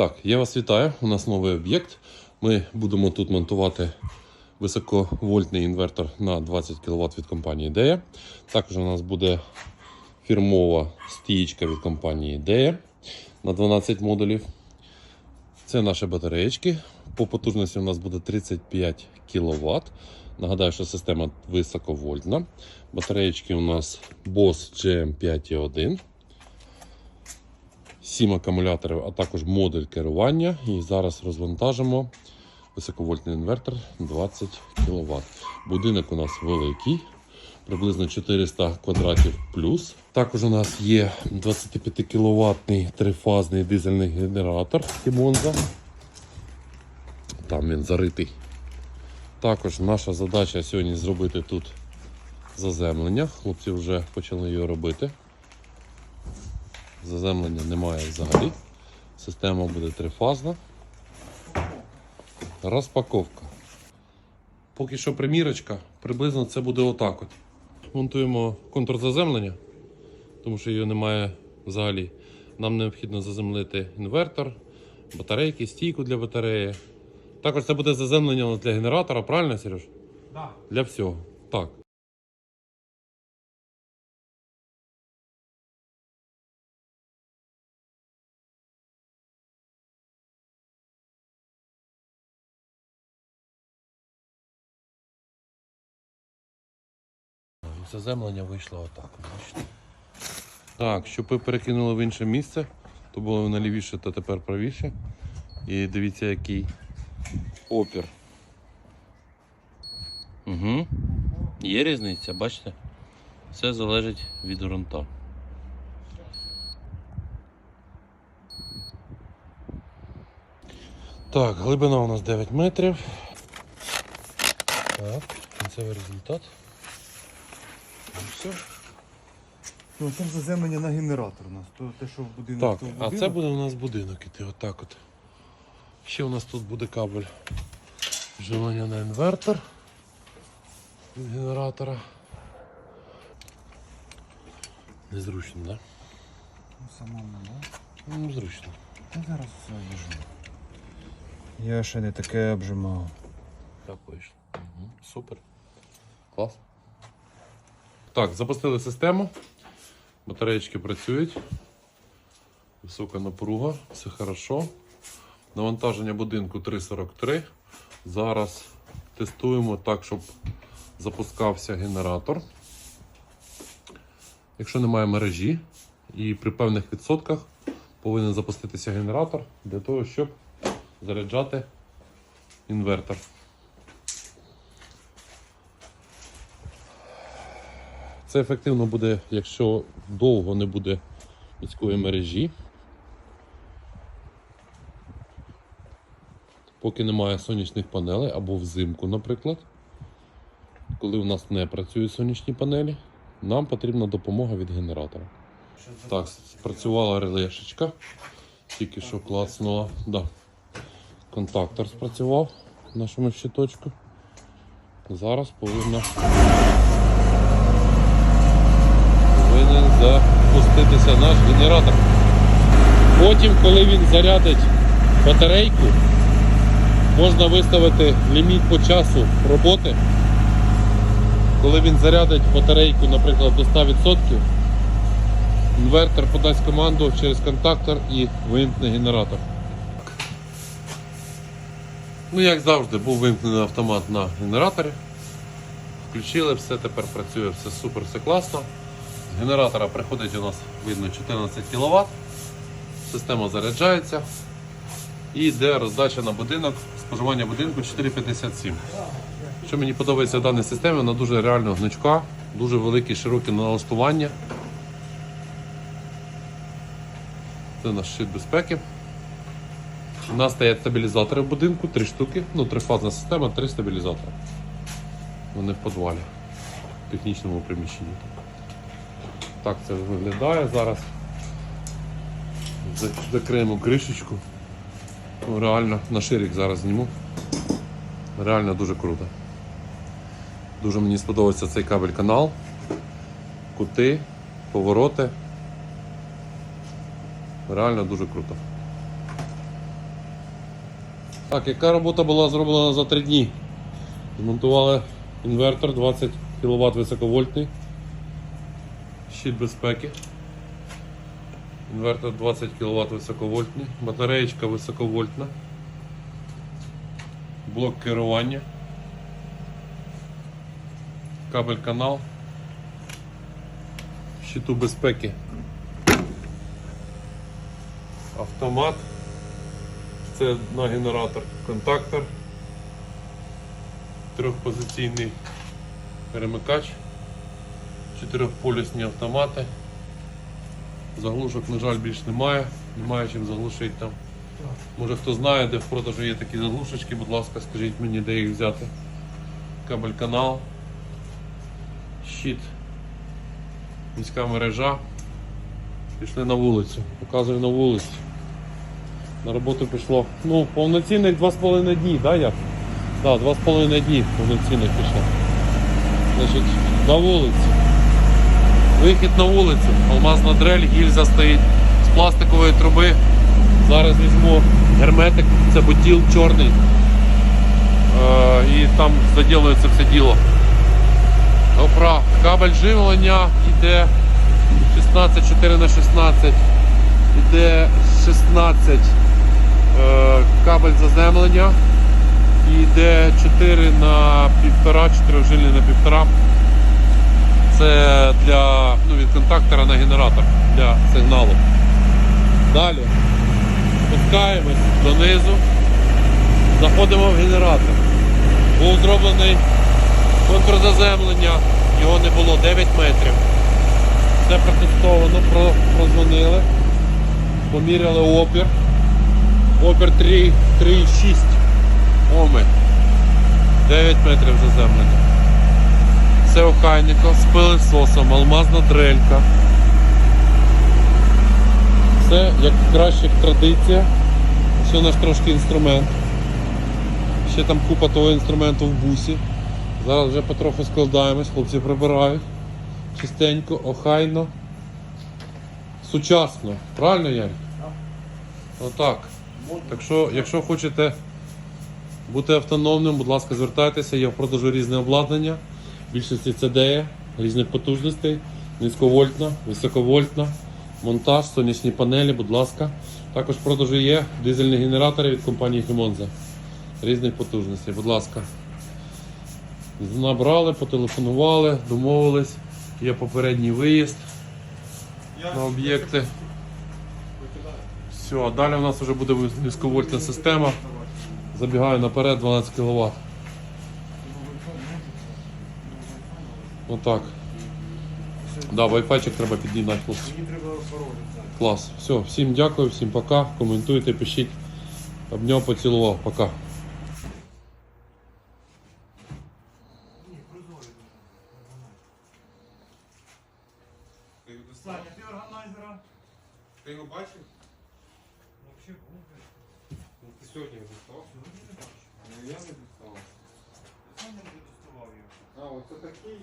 Так, я вас вітаю. У нас новий об'єкт. Ми будемо тут монтувати високовольтний інвертор на 20 кВт від компанії IDEA. Також у нас буде фірмова стієчка від компанії IDEA на 12 модулів. Це наші батареєчки. По потужності у нас буде 35 кВт. Нагадаю, що система високовольтна. Батареєчки у нас BOSS GM5.1. 7 акумуляторів, а також модуль керування. І зараз розвантажимо високовольтний інвертор 20 кВт. Будинок у нас великий, приблизно 400 квадратів плюс. Також у нас є 25 кВт трифазний дизельний генератор Тімонза. Там він заритий. Також наша задача сьогодні зробити тут заземлення. Хлопці вже почали його робити. Заземлення немає взагалі. Система буде трифазна. Розпаковка. Поки що примірочка, приблизно це буде отак от. Монтуємо контрзаземлення, тому що його немає взагалі. Нам необхідно заземлити інвертор, батарейки, стійку для батареї. Також це буде заземлення для генератора, правильно, Сереж? Да. Для всього. Так. Заземлення вийшло отак. Бачите? Так, ви перекинули в інше місце, то було воно лівіше, то тепер правіше. І дивіться, який опір. Угу. Є різниця, бачите? Все залежить від ґрунта. Так, глибина у нас 9 метрів. Так, кінцевий результат. Все. Ну, там заземлення на генератор у нас. То те, що в будинок, Так, то в а це буде у нас будинок іти, отак от. Ще у нас тут буде кабель живлення на інвертор від генератора. Незручно, так? Ну, самому, да? Да? Ну, зручно. Та зараз все вижу. Я ще не таке обжимав. Так вийшло. Угу. Супер. Клас. Так, запустили систему. Батареєчки працюють. Висока напруга, все хорошо. Навантаження будинку 3,43. Зараз тестуємо так, щоб запускався генератор. Якщо немає мережі і при певних відсотках повинен запуститися генератор для того, щоб заряджати інвертор. Це ефективно буде, якщо довго не буде міської мережі. Поки немає сонячних панелей або взимку, наприклад. Коли у нас не працюють сонячні панелі, нам потрібна допомога від генератора. Так, спрацювала релешечка. Тільки що клацнула. Да. Контактор спрацював в нашому щиточку. Зараз повинна повинен запуститися наш генератор. Потім, коли він зарядить батарейку, можна виставити ліміт по часу роботи. Коли він зарядить батарейку, наприклад, до 100%, інвертор подасть команду через контактор і вимкне генератор. Ну, як завжди, був вимкнений автомат на генераторі. Включили, все тепер працює, все супер, все класно. Генератора приходить у нас видно 14 кВт. Система заряджається. І йде роздача на будинок, споживання будинку 4,57. Що мені подобається в даній системі, вона дуже реально гнучка, дуже великі, широкі налаштування. Це наш щит безпеки. У нас стоять стабілізатори в будинку, три штуки, ну трифазна система, три стабілізатори. Вони в підвалі, в технічному приміщенні. Так це виглядає зараз. Закриємо кришечку. Ну, реально на ширик зараз зніму. Реально дуже круто. Дуже мені сподобався цей кабель канал. Кути, повороти. Реально дуже круто. Так, яка робота була зроблена за 3 дні? Змонтували інвертор 20 кВт високовольтний. Щит безпеки. Інвертор 20 кВт високовольтний. Батареєчка високовольтна. Блок керування. Кабель канал. Щиту безпеки. Автомат. Це на генератор контактор. Трьохпозиційний перемикач. Чотирьохполюсні автомати. Заглушок, на жаль, більш немає. Немає чим заглушити там. Може хто знає, де в продажу є такі заглушечки, будь ласка, скажіть мені, де їх взяти. Кабель канал. Щит. Міська мережа. Пішли на вулицю. Показую на вулицю. На роботу пішло. Ну, повноцінних 2,5 дні, да, як? Так, да, 2,5 дні повноцінних пішло. Значить, на вулицю. Вихід на вулицю. Алмазна дрель, гільза стоїть з пластикової труби. Зараз візьму герметик, це бутіл чорний. Е, і там заділується все діло. Добра, кабель живлення йде 16 4 на 16 йде 16 е, кабель заземлення і йде 4 на 1,5, 4 жильні на 1,5. Це для ну, від контактора на генератор для сигналу. Далі спускаємось донизу, заходимо в генератор. Був зроблений контрзаземлення, його не було 9 метрів. Все протестовано, прозвонили, поміряли опір. Опір 3,6 Оми. 9 метрів заземлення. Це охайника з пилисосом, алмазна дрелька. Все як краще як традиція. Ще наш трошки інструмент. Ще там купа того інструменту в бусі. Зараз вже потроху складаємось, хлопці прибирають. Чистенько, охайно. Сучасно. Правильно, Ярик? Отак. Так що, якщо хочете бути автономним, будь ласка, звертайтеся, є в продажу різне обладнання. Більшості CDE, різних потужностей, низьковольтна, високовольтна, монтаж, сонячні панелі, будь ласка. Також в продажу є дизельні генератори від компанії Хімонза. Різних потужностей, будь ласка. Набрали, потелефонували, домовились. Є попередній виїзд на об'єкти. Все, далі у нас вже буде низьковольтна система. Забігаю наперед 12 кВт. Отак. Да, Wi-Fi треба під'єднати. Мені треба пароль. Клас. Все, всім дякую, всім пока. Коментуйте, пишіть. Обняв, поцілував. Пока. Саня, ти органайзера? Ти його бачив? Вообще був. Ну, ти сьогодні його дістав? Сьогодні не бачу. Ну, я не дістав. Саня не дотестував його. А, оце такий.